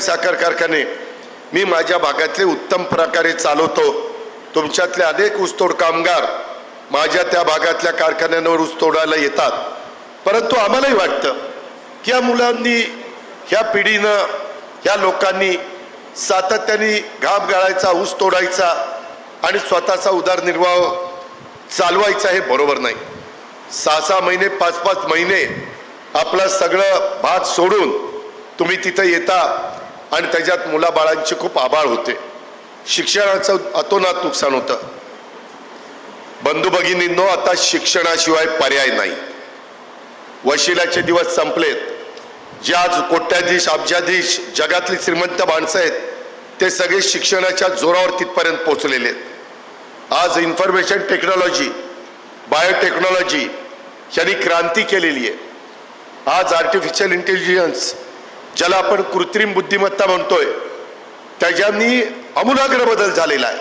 साखर कारखाने. मी माझ्या भागातले उत्तम प्रकारे चालवतो. तुमच्यातले अनेक ऊसतोड कामगार माझ्या त्या भागातल्या कारखान्यांवर ऊस तोडायला येतात. परंतु आम्हालाही वाटतं की या मुलांनी ह्या पिढीनं ह्या लोकांनी सातत्याने घाम गाळायचा ऊस तोडायचा आणि स्वतःचा उदरनिर्वाह चालवायचा हे बरोबर नाही. सहा सहा महिने पाच पाच महिने आपलं सगळं भाग सोडून तुम्ही तिथं येता. आणि त्याच्यात मुलाबाळांचे खूप आबाळ होते. शिक्षणाचं अतोनात नुकसान होतं. बंधू भगिनींनो आता शिक्षणाशिवाय पर्याय नाही. वशिलाचे दिवस संपलेत. जे आज कोट्याधीश अब्जाधीश जगातली श्रीमंत माणसं आहेत ते सगळे शिक्षणाच्या जोरावर तिथपर्यंत पोहोचलेले आहेत. आज इन्फॉर्मेशन टेक्नॉलॉजी बायोटेक्नॉलॉजी यांनी क्रांती केलेली आहे. आज आर्टिफिशियल इंटेलिजन्स ज्याला आपण कृत्रिम बुद्धिमत्ता म्हणतोय त्याच्यानी आमूलाग्र बदल झालेला आहे.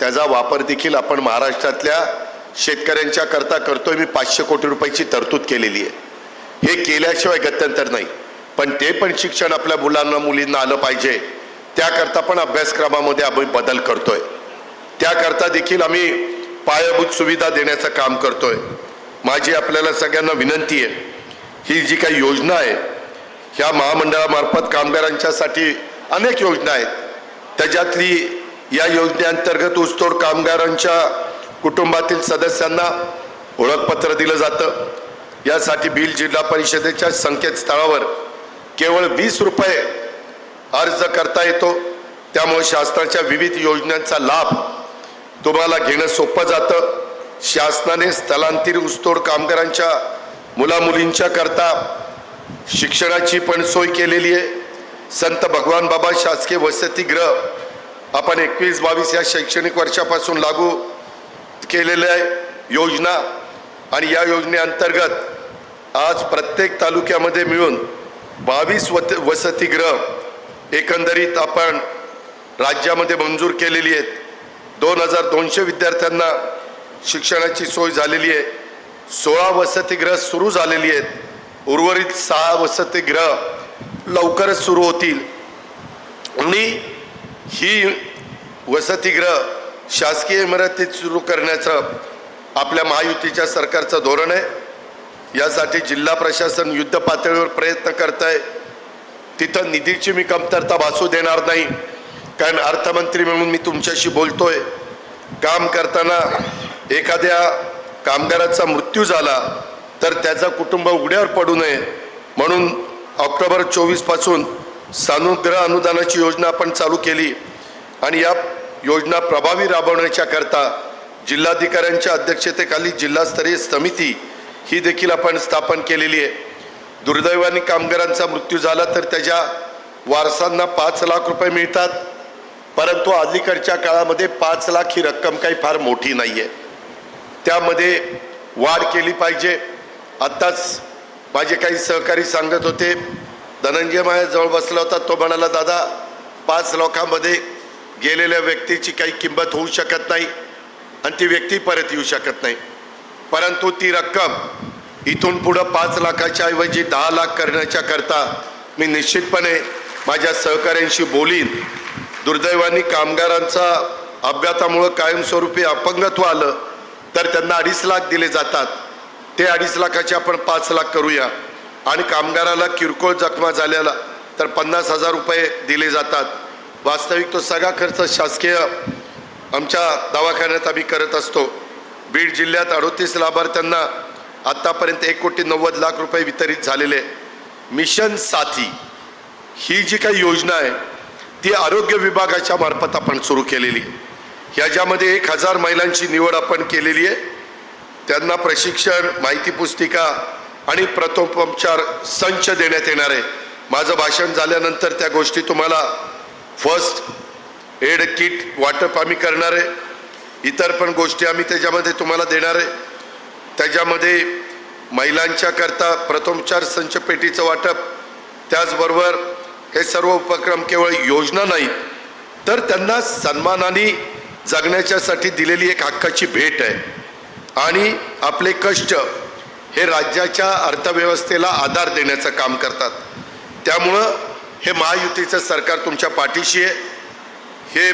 त्याचा वापर देखील आपण महाराष्ट्रातल्या शेतकऱ्यांच्या करता करतोय. मी पाचशे कोटी रुपयाची तरतूद केलेली आहे. हे केल्याशिवाय गत्यंतर नाही. पण ते पण शिक्षण आपल्या मुलांना मुलींना आलं पाहिजे. त्याकरता पण अभ्यासक्रमामध्ये आम्ही बदल करतोय. त्याकरता देखील आम्ही पायाभूत सुविधा देण्याचं काम करतोय. माझी आपल्याला सगळ्यांना विनंती आहे. ही जी काही योजना आहे ह्या महामंडळामार्फत कामगारांच्यासाठी अनेक योजना आहेत. त्याच्यातली या योजनेअंतर्गत ऊसतोड कामगारांच्या कुटुंबातील सदस्यांना ओळखपत्र दिलं जातं. यासाठी बीड जिल्हा परिषदेच्या संकेतस्थळावर केवळ वीस रुपये अर्ज करता येतो. त्यामुळे शासनाच्या विविध योजनांचा लाभ तुम्हाला घेणं सोपं जातं. शासनाने स्थलांतर ऊसतोड कामगारांच्या मुलामुलींच्या करता शिक्षणाची पण सोय केलेली आहे. संत भगवान बाबा शासकीय वसतिगृह आपण एकवीस बावीस या शैक्षणिक वर्षापासून लागू केलेल्या आहे योजना आणि या योजनेअंतर्गत आज प्रत्येक तालुक्यामध्ये मिळून बावीस वत वसतिगृह एकंदरीत आपण राज्यामध्ये मंजूर केलेली आहेत. दोन हजार दोनशे विद्यार्थ्यांना शिक्षणाची सोय झालेली आहे. सोळा वसतिगृह सुरू झालेली आहेत. उर्वरित सहा वसतिगृह लवकरच सुरू होतील. आणि ही वसतिगृह शासकीय इमारतीत सुरू करण्याचं आपल्या महायुतीच्या सरकारचं धोरण आहे. यासाठी जिल्हा प्रशासन युद्ध पातळीवर प्रयत्न करत आहे तिथं निधीची मी कमतरता भासू देणार नाही. कारण अर्थमंत्री म्हणून मी तुमच्याशी बोलतोय. काम करताना एखाद्या कामगाराचा मृत्यू झाला तर त्याचा कुटुंब उघड्यावर पडू नये. म्हणून ऑक्टोबर चोवीसपासून सानुग्रह अनुदानाची योजना आपण चालू केली आणि या योजना प्रभावी राबवण्याच्याकरता जिल्हाधिकाऱ्यांच्या अध्यक्षतेखाली जिल्हास्तरीय समिती ही देखील आपण स्थापन केलेली आहे. दुर्दैवाने कामगारांचा मृत्यू झाला तर त्याच्या वारसांना पाच लाख रुपये मिळतात. परंतु अलीकडच्या काळामध्ये पाच लाख ही रक्कम काही फार मोठी नाही आहे त्यामध्ये वाढ केली पाहिजे. आत्ताच माझे काही सहकारी सांगत होते. धनंजय माझ्या जवळ बसला होता. तो म्हणाला दादा पाच लाखामध्ये गेलेल्या व्यक्तीची काही किंमत होऊ शकत नाही आणि ती व्यक्ती परत येऊ शकत नाही. परंतु ती रक्कम इथून पुढं पाच लाखाच्या ऐवजी दहा लाख करण्याच्या करता मी निश्चितपणे माझ्या सहकाऱ्यांशी बोलीन. दुर्दैवाने कामगारांचा अपघातामुळं कायमस्वरूपी अपंगत्व आलं तर त्यांना अडीच लाख दिले जातात. ते अडीच लाखाचे आपण पाच लाख करूया. आणि कामगाराला किरकोळ जखमा झाल्याला तर पन्नास हजार रुपये दिले जातात. वास्तविक तो सगळा खर्च शासकीय आमच्या दवाखान्यात आम्ही करत असतो. बीड जिल्ह्यात अडोतीस लाभार्थ्यांना आत्तापर्यंत एक कोटी नव्वद लाख रुपये वितरित झालेले. मिशन साथी ही जी काही योजना आहे ती आरोग्य विभागाच्या मार्फत आपण सुरू केलेली. ह्याच्यामध्ये एक हजार महिलांची निवड आपण केलेली आहे. त्यांना प्रशिक्षण माहिती पुस्तिका आणि प्रथमोपचार संच देण्यात येणार आहे. माझं भाषण झाल्यानंतर त्या गोष्टी तुम्हाला फर्स्ट एड किट वाटप आम्ही करणार आहे. इतर पण गोष्टी आम्ही त्याच्यामध्ये तुम्हाला देणार आहे. त्याच्यामध्ये महिलांच्या करता प्रथमोपचार संच पेटीचं वाटप त्याचबरोबर हे सर्व उपक्रम केवळ योजना नाही तर त्यांना सन्मानाने जगण्याच्यासाठी दिलेली एक हक्काची भेट आहे. आणि आपले कष्ट हे राज्याच्या अर्थव्यवस्थेला आधार देण्याचं काम करतात. त्यामुळं हे महायुतीचं सरकार तुमच्या पाठीशी आहे. हे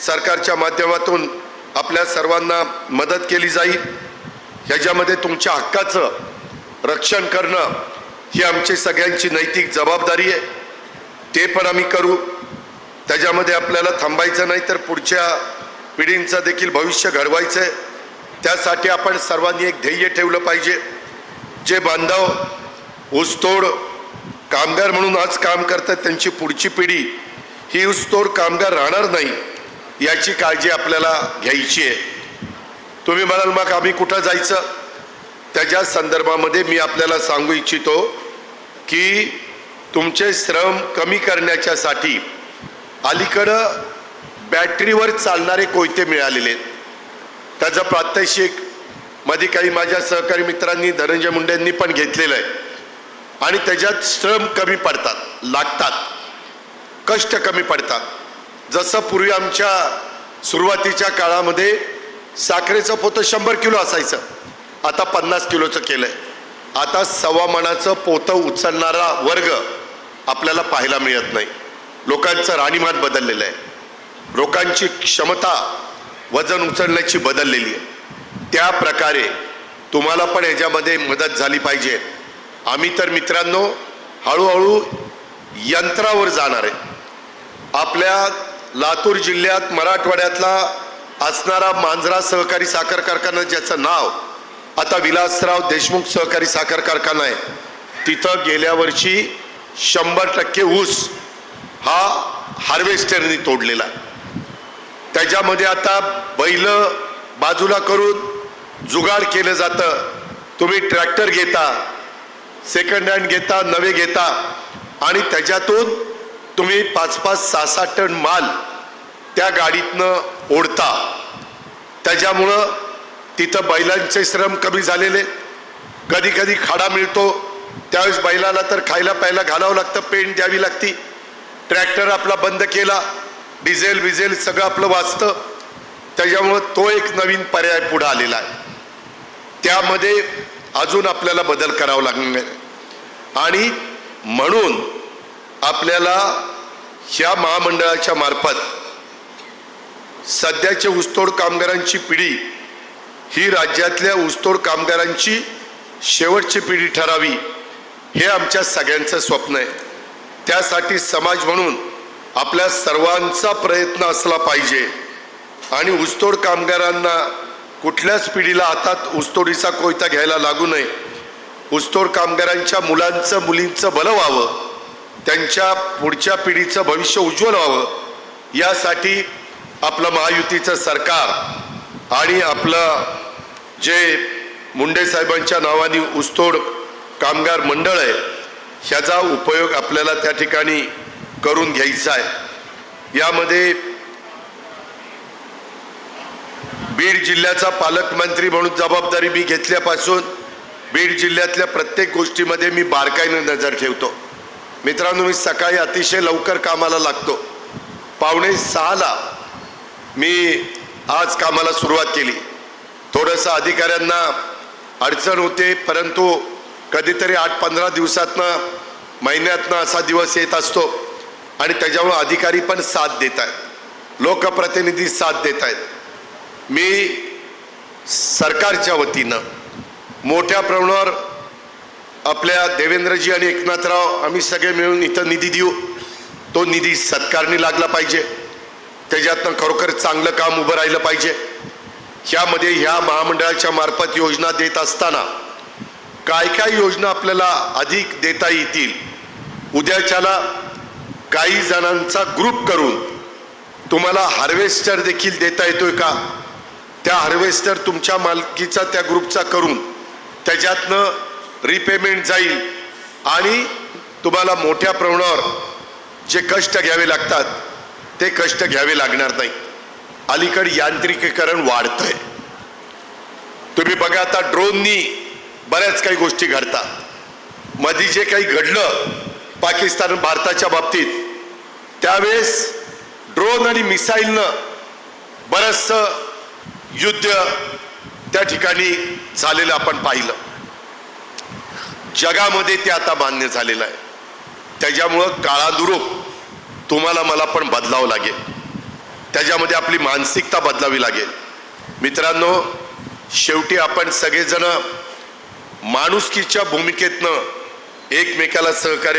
सरकारच्या माध्यमातून आपल्या सर्वांना मदत केली जाईल. ह्याच्यामध्ये तुमच्या हक्काचं रक्षण करणं ही आमची सगळ्यांची नैतिक जबाबदारी आहे. ते पण आम्ही करू. त्याच्यामध्ये आपल्याला थांबायचं नाही तर पुढच्या पिढींचं देखील भविष्य घडवायचं आहे त्यासाठी आपण सर्वांनी एक ध्येय ठेवलं पाहिजे. जे बांधव ऊसतोड कामगार म्हणून आज काम करतात त्यांची पुढची पिढी ही ऊसतोड कामगार राहणार नाही याची काळजी आपल्याला घ्यायची आहे. तुम्ही म्हणाल मग आम्ही कुठं जायचं? त्याच्या संदर्भामध्ये मी आपल्याला सांगू इच्छितो की तुमचे श्रम कमी करण्याच्यासाठी अलीकडं बॅटरीवर चालणारे कोयते मिळालेले आहेत. त्याचं प्रात्यक्षिकमध्ये काही माझ्या सहकारी मित्रांनी धनंजय मुंडेंनी पण घेतलेलं आहे. आणि त्याच्यात श्रम कमी पडतात लागतात. कष्ट कमी पडतात. जसं पूर्वी आमच्या सुरुवातीच्या काळामध्ये साखरेचं पोतं शंभर किलो असायचं. आता पन्नास किलोचं केलं आहे आता सव्वा पोतं उचलणारा वर्ग आपल्याला पाहायला मिळत नाही. लोकांचं राणीमान बदललेलं आहे. लोकांची क्षमता वजन उचलण्याची बदललेली आहे. त्या प्रकारे तुम्हाला पण याच्यामध्ये मदत झाली पाहिजे. आम्ही तर मित्रांनो हळूहळू यंत्रावर जाणार आहे. आपल्या लातूर जिल्ह्यात मराठवाड्यातला असणारा मांजरा सहकारी साखर कारखाना ज्याचं नाव आता विलासराव देशमुख सहकारी साखर कारखाना आहे. तिथं गेल्या वर्षी शंभर टक्के ऊस हा हार्वेस्टरनी तोडलेला आहे. त्याच्यामध्ये आता बैल बाजूला करून जुगाड केलं जातं. तुम्ही ट्रॅक्टर घेता सेकंड हँड घेता नवे घेता आणि त्याच्यातून तुम्ही पाच पाच सहा सहा टन माल त्या गाडीतनं ओढता. त्याच्यामुळं तिथं बैलांचे श्रम कमी झालेले. कधी कधी खाडा मिळतो. त्यावेळेस बैलाला तर खायला प्यायला घालावं लागतं पेंट द्यावी लागती. ट्रॅक्टर आपला बंद केला. डिझेल विझेल सगळं आपलं वाचतं. त्याच्यामुळं तो एक नवीन पर्याय पुढे आलेला आहे. त्यामध्ये अजून आपल्याला बदल करावा लागणार आणि म्हणून आपल्याला ह्या महामंडळाच्या मार्फत सध्याचे ऊसतोड कामगारांची पिढी ही राज्यातल्या ऊसतोड कामगारांची शेवटची पिढी ठरावी हे आमच्या सगळ्यांचं स्वप्न आहे. त्यासाठी समाज म्हणून आपल्या सर्वांचा प्रयत्न असला पाहिजे. आणि ऊसतोड कामगारांना कुठल्याच पिढीला हातात ऊसतोडीचा कोयता घ्यायला लागू नये. ऊसतोड कामगारांच्या मुलांचं मुलींचं भलं व्हावं. त्यांच्या पुढच्या पिढीचं भविष्य उज्ज्वल व्हावं. यासाठी आपलं महायुतीचं सरकार आणि आपलं जे मुंडे साहेबांच्या नावाने ऊसतोड कामगार मंडळ आहे ह्याचा उपयोग आपल्याला त्या ठिकाणी करून घ्यायचा आहे. यामध्ये बीड जिल्ह्याचा पालकमंत्री म्हणून जबाबदारी मी घेतल्यापासून बीड जिल्ह्यातल्या प्रत्येक गोष्टीमध्ये मी बारकाईने नजर ठेवतो. मित्रांनो मी सकाळी अतिशय लवकर कामाला लागतो. पावणे सहाला मी आज कामाला सुरुवात केली. थोडंसं अधिकाऱ्यांना अडचण होते परंतु कधीतरी आठ पंधरा दिवसातनं महिन्यातनं असा दिवस येत असतो. आणि त्याच्यामुळं अधिकारी पण साथ देत आहेत लोकप्रतिनिधी साथ देत आहेत मी सरकारच्या वतीनं मोठ्या प्रमाणावर आपल्या देवेंद्रजी आणि एकनाथराव आम्ही सगळे मिळून इथं निधी देऊ. तो निधी सत्कारणी लागला पाहिजे. त्याच्यातनं खरोखर चांगलं काम उभं राहिलं पाहिजे. ह्यामध्ये ह्या महामंडळाच्या मार्फत योजना देत असताना काय काय योजना आपल्याला अधिक देता येतील उद्याच्याला काही जणांचा ग्रुप करून तुम्हाला हार्वेस्टर देखील देता येतोय का? त्या हार्वेस्टर तुमच्या मालकीचा त्या ग्रुपचा करून त्याच्यातनं रिपेमेंट जाईल. आणि तुम्हाला मोठ्या प्रमाणावर जे कष्ट घ्यावे लागतात ते कष्ट घ्यावे लागणार नाही अलीकडे यांत्रिकीकरण वाढतंय. तुम्ही बघा आता ड्रोननी बऱ्याच काही गोष्टी घडतात. मध्ये जे काही घडलं पाकिस्तान भारताच्या बाबतीत. त्यावेळेस ड्रोन आणि मिसाईलनं बरंचसं युद्ध त्या ठिकाणी झालेलं आपण पाहिलं. जगामध्ये ते आता मान्य झालेलं आहे. त्याच्यामुळं काळानुरूप तुम्हाला मला पण बदलावं लागेल. त्याच्यामध्ये आपली मानसिकता बदलावी लागेल. मित्रांनो शेवटी आपण सगळेजण माणुसकीच्या भूमिकेतनं एकमेकाला सहकार्य